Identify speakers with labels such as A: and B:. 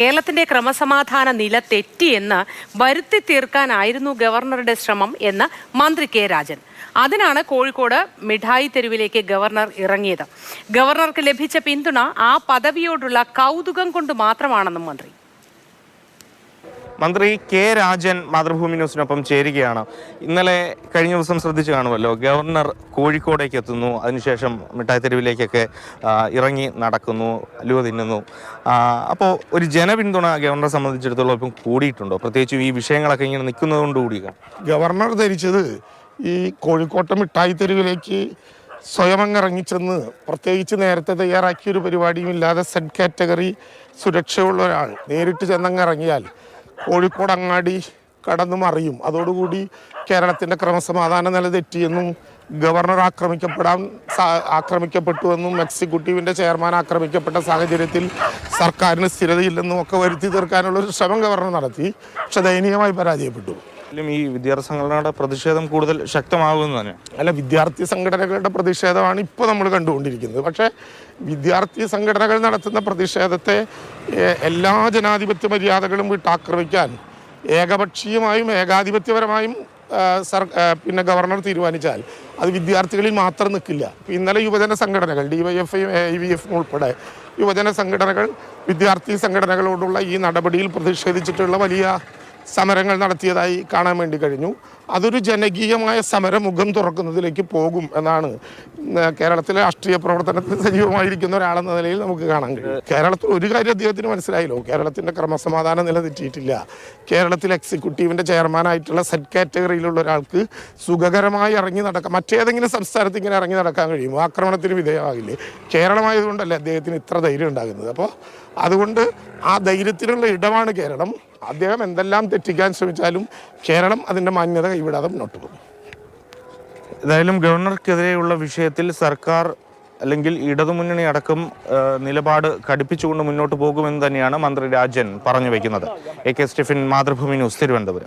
A: കേരളത്തിന്റെ ക്രമസമാധാന നില തെറ്റിയെന്ന് വരുത്തി തീർക്കാനായിരുന്നു ഗവർണറുടെ ശ്രമം എന്ന് മന്ത്രി കെ രാജൻ. അതിനാണ് കോഴിക്കോട് മിഠായി തെരുവിലേക്ക് ഗവർണർ ഇറങ്ങിയത്. ഗവർണർക്ക് ലഭിച്ച പിന്തുണ ആ പദവിയോടുള്ള കൗതുകം കൊണ്ട് മാത്രമാണെന്നും മന്ത്രി.
B: മന്ത്രി കെ രാജൻ മാതൃഭൂമി ന്യൂസിനൊപ്പം ചേരുകയാണ്. ഇന്നലെ കഴിഞ്ഞ ദിവസം ശ്രദ്ധിച്ചു കാണുമല്ലോ ഗവർണർ കോഴിക്കോടേക്ക് എത്തുന്നു അതിനുശേഷം മിഠായി തെരുവിലേക്കൊക്കെ ഇറങ്ങി നടക്കുന്നു അലുവ തിന്നുന്നു. അപ്പോൾ ഒരു ജനപിന്തുണ ഗവർണറെ സംബന്ധിച്ചിടത്തോളം ഇപ്പം കൂടിയിട്ടുണ്ടോ? പ്രത്യേകിച്ചും ഈ വിഷയങ്ങളൊക്കെ ഇങ്ങനെ നിൽക്കുന്നതുകൊണ്ട്
C: ഗവർണർ ധരിച്ചത് ഈ കോഴിക്കോട്ടെ മിഠായി തെരുവിലേക്ക് സ്വയം ഇറങ്ങിച്ചെന്ന് പ്രത്യേകിച്ച് നേരത്തെ തയ്യാറാക്കിയ ഒരു പരിപാടിയും ഇല്ലാതെ സെഡ് കാറ്റഗറി സുരക്ഷയുള്ള ഒരാൾ നേരിട്ട് ചെന്നങ്ങ് ഇറങ്ങിയാൽ കോഴിക്കോട് അങ്ങാടി കടന്നു മറിയും അതോടുകൂടി കേരളത്തിന്റെ ക്രമസമാധാന നില തെറ്റിയെന്നും ഗവർണർ ആക്രമിക്കപ്പെടാൻ ആക്രമിക്കപ്പെട്ടുവെന്നും എക്സിക്യൂട്ടീവിന്റെ ചെയർമാൻ ആക്രമിക്കപ്പെട്ട സാഹചര്യത്തിൽ സർക്കാരിന് സ്ഥിരതയില്ലെന്നും ഒക്കെ വരുത്തി തീർക്കാനുള്ള ഒരു ശ്രമം ഗവർണർ നടത്തി. പക്ഷെ ദയനീയമായി പരാജയപ്പെട്ടു.
B: ഈ വിദ്യാർത്ഥി സംഘടനയുടെ പ്രതിഷേധം കൂടുതൽ ശക്തമാകുമെന്ന് തന്നെ.
C: അല്ല വിദ്യാർത്ഥി സംഘടനകളുടെ പ്രതിഷേധമാണ് ഇപ്പോൾ നമ്മൾ കണ്ടുകൊണ്ടിരിക്കുന്നത്. പക്ഷേ വിദ്യാർത്ഥി സംഘടനകൾ നടത്തുന്ന പ്രതിഷേധത്തെ എല്ലാ ജനാധിപത്യ മര്യാദകളും വിട്ടാക്രമിക്കാൻ ഏകപക്ഷീയമായും ഏകാധിപത്യപരമായും സർ പിന്നെ ഗവർണർ തീരുമാനിച്ചാൽ അത് വിദ്യാർത്ഥികളിൽ മാത്രം നിൽക്കില്ല. ഇന്നലെ യുവജന സംഘടനകൾ D Y F I V എഫും ഉൾപ്പെടെ യുവജന സംഘടനകൾ വിദ്യാർത്ഥി സംഘടനകളോടുള്ള ഈ നടപടിയിൽ പ്രതിഷേധിച്ചിട്ടുള്ള വലിയ സമരങ്ങൾ നടത്തിയതായി കാണാൻ വേണ്ടി കഴിഞ്ഞു. അതൊരു ജനകീയമായ സമരം മുഖം തുറക്കുന്നതിലേക്ക് പോകും എന്നാണ് കേരളത്തിലെ രാഷ്ട്രീയ പ്രവർത്തനത്തിൽ സജീവമായിരിക്കുന്ന ഒരാളെന്ന നിലയിൽ നമുക്ക് കാണാൻ കഴിയും. കേരളത്തിൽ ഒരു കാര്യം അദ്ദേഹത്തിന് മനസ്സിലായല്ലോ കേരളത്തിന്റെ ക്രമസമാധാനം നിലതെറ്റിയിട്ടില്ല കേരളത്തിൽ എക്സിക്യൂട്ടീവിന്റെ ചെയർമാനായിട്ടുള്ള സെറ്റ് കാറ്റഗറിയിലുള്ള ഒരാൾക്ക് സുഖകരമായി ഇറങ്ങി നടക്കാം മറ്റേതെങ്കിലും സംസ്ഥാനത്ത് ഇങ്ങനെ ഇറങ്ങി നടക്കാൻ കഴിയും ആക്രമണത്തിന് വിധേയമാകില്ലേ? കേരളമായതുകൊണ്ടല്ലേ അദ്ദേഹത്തിന് ഇത്ര ധൈര്യം ഉണ്ടാകുന്നത്? അപ്പോൾ അതുകൊണ്ട് ആ ധൈര്യത്തിനുള്ള ഇടമാണ് കേരളം. അദ്ദേഹം എന്തെല്ലാം തെറ്റിക്കാൻ ശ്രമിച്ചാലും കേരളം അതിന്റെ മാന്യത കൈവിടാതെ മുന്നോട്ട് പോകും.
B: ഏതായാലും ഗവർണർക്കെതിരെയുള്ള വിഷയത്തിൽ സർക്കാർ അല്ലെങ്കിൽ ഇടതുമുന്നണി അടക്കം നിലപാട് കടുപ്പിച്ചുകൊണ്ട് മുന്നോട്ട് പോകുമെന്ന് തന്നെയാണ് മന്ത്രി രാജൻ പറഞ്ഞു വയ്ക്കുന്നത് A K Stefin Mathrubhumi news Thiruvananthapuram.